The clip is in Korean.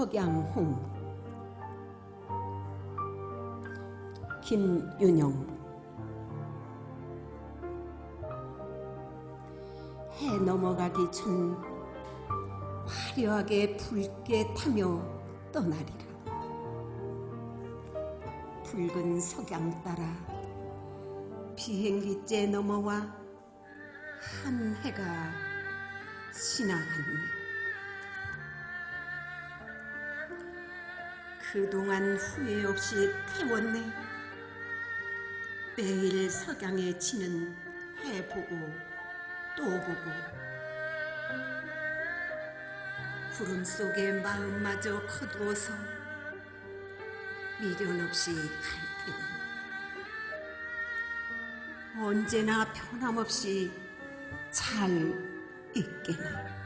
석양홍. 김윤영. 해 넘어가기 전 화려하게 붉게 타며 떠나리라. 붉은 석양 따라 비행기째 넘어와 한 해가 지나갔네 그동안 후회 없이 태웠네. 매일 석양에 지는 해 보고 또 보고. 구름 속에 마음마저 거두어서 미련 없이 갈 테니 언제나 변함없이 잘 있게나